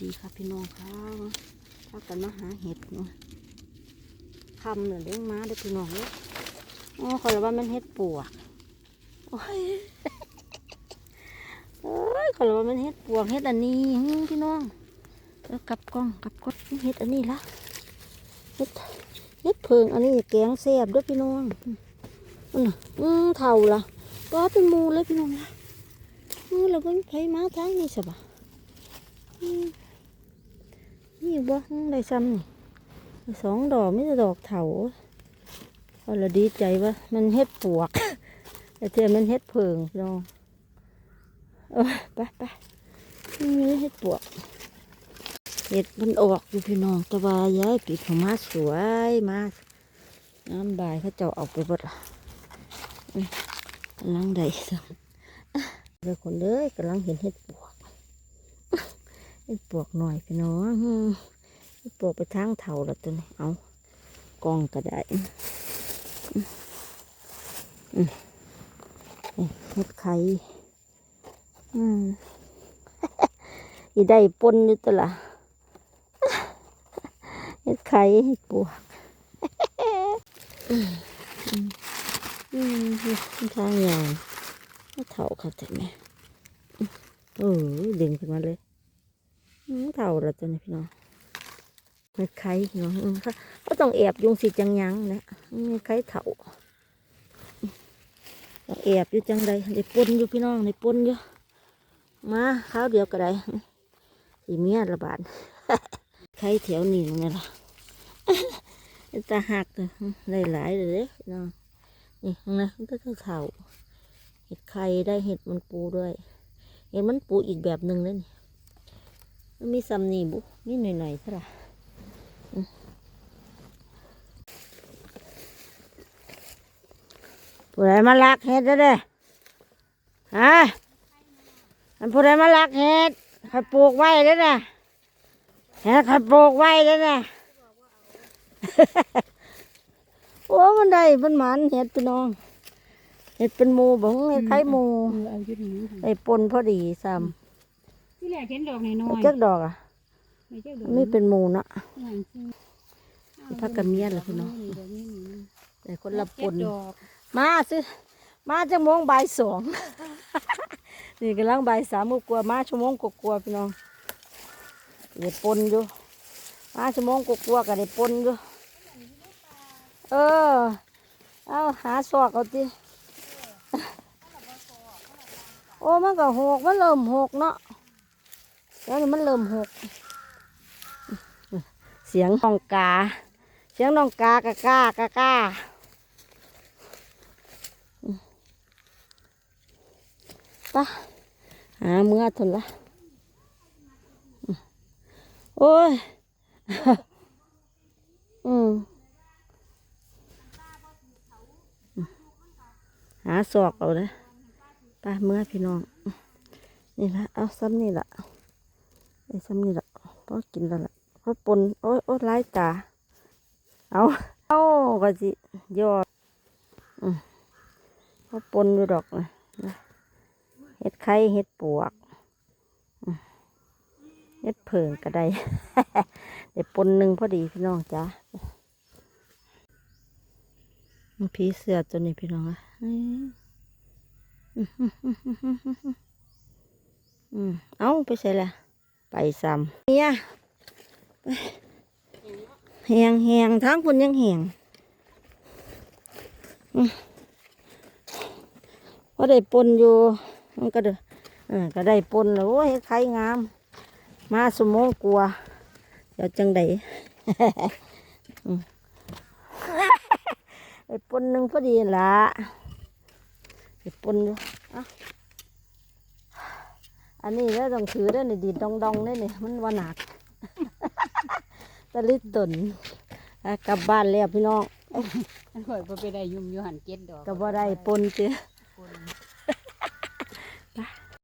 ดีค่ะพี่น้องค่ะพากันมาหาเห็ดเนาะคำเนี่ยเลี้ยงม้าเด้อพี่น้องเด้ออ๋อขอละว่ามันเห็ดปวกโอ้ยเอ้ยขอละว่ามันเห็ดปวกเห็ดอันนี้พี่น้องแล้วกับกล้องกับกล้องเห็ดอันนี้ละเห็ดเห็ดเพิงอันนี้แกงแซ่บด้วยพี่น้องอืมอืมเท่าละก็เป็นมูเลยพี่น้องละอือเราก็ไผมาทางนี้สบะอืม นี่บ่ได้ซ้ำนี่สองดอกไม่ใช่ดอกเถาพอละดีใจว่ามันเฮ็ดปวกแต่เทียมันเฮ็ดเพิงพี่น้องเออไปไปนี่เฮ็ดปวกเห็ดมันออกอยู่พี่น้องตะวาย้ายปีกเขามาสวยมากน้ำบายเขาเจ้าเอาไปเบดละกำลังได้ซ้ำเดี๋ยวคนเลยกำลังเห็นเห็ดปวก เห็ดปวกหน่อยพี่น้องอืมเห็ดปวกไปทางเถาแล้วตัวนี้เอากองก็ได้อืมอืมนี่เห็ดไข่อืมอีได้ปนอยู่ตัวละเห็ดไข่เห็ดปวกทางยางเถาเขาแต่แม่อืมเออดึงขึ้นมาเลย เท่าล้วตัวนี้พี่น้องไม่ไข่พี่น้องอืมเขาต้องแอบยุงสิจังยังนะไม่ไข่เท่าต้องแอบอยู่จังใดในปนอยู่พี่น้องในปนอยู่มาข้าวเดียวก็ได้สีเมียระบาดไข่แถวนี้นี่ล่ะตาหักเลยได้หลายเลยเน้องนี่ข้างนมันก็คือเท่าเห็ดไข่ได้เห็ดมันปูด้วย เห็ดมันปูอีกแบบหนึ่งเลยนี่ มันมีซัมนี่บุมีหน่อยๆเท่าไหร่อืมผู้ใดมาลักเห็ดเด้อเด้อฮะอันผู้ใดมาลักเห็ดใครปลูกไว้เด้อน่ะเห็ดใครปลูกไว้เด้อน่ะโอ้มันได้มันหมันเห็ดพี่น้อง เห็ดเป็นหมูบ่งเห็ดไข่หมูเออเอาอยู่นี่ได้ปนพอดีซ้ ที่แรกเห็นดอกน้อยำๆจักดอกอะไม่ใช่ดอกไม่เป็นหมูเนาะหลังซื้อพักกันเมียเหรอพี่น้องดอกนี้นี่แต่คนละปนเจ็ดดอกมาสิมาจังโมงบ่ายสองนี่กำลังบ่ายสามกว่าๆมาชั่วโมงกว่าๆพี่น้องเดี๋ยวปนอยู่มาชั่วโมงกว่าๆก็ได้ปนอยู่เออเอาหาซอกเอาติโอ้มันก็หกมันเริ่มหกเนาะ แล้วนี่มันเริ่มหก เสียงน้องกา เสียงน้องกากะกากากาปะหาเมื่อทนละ โอ้ย อืมอืมหาศอกเอาเลยไปเมื่อพี่น้อง นี่ละเอาซ้ำนี่ละ ไอ้ซ้ำนี่ละพอกินแล้วละพอปนโอ้ยโอ้ยไล่ตา เอาเอาก็สิยอดอืมพอปนอยู่ดอกเลยเห็ดไข่เห็ดปวกเห็ดเผิงก็ได้เดี๋ยวปนหนึ่งพอดีพี่น้องจ้ามันผีเสือตัวนี้พี่น้องอะอือืมเอาไปใส่ละ ไปซ้ำเนี่ยแหงแหงทั้งคนยังแหงอืมพอได้ปนอยู่ มันก็เด้อเออก็ได้ปนแล้วโอ้ยไข่งาม มาสมองกลัวเดี๋ยวจังไดอืมได้ปนหนึ่งพอดีละได้ปนอยู่อะ อันนี้แล้วต้องถือได้ในดีดดองดองๆได้เนี่ยมันว่าหนักตะลิดตนอะกลับบ้านแล้วพี่น้องอันข่อยบ่ไปได้ยุ่มอยู่หันเจ็ดดอกก็บ่ได้ปนเจ้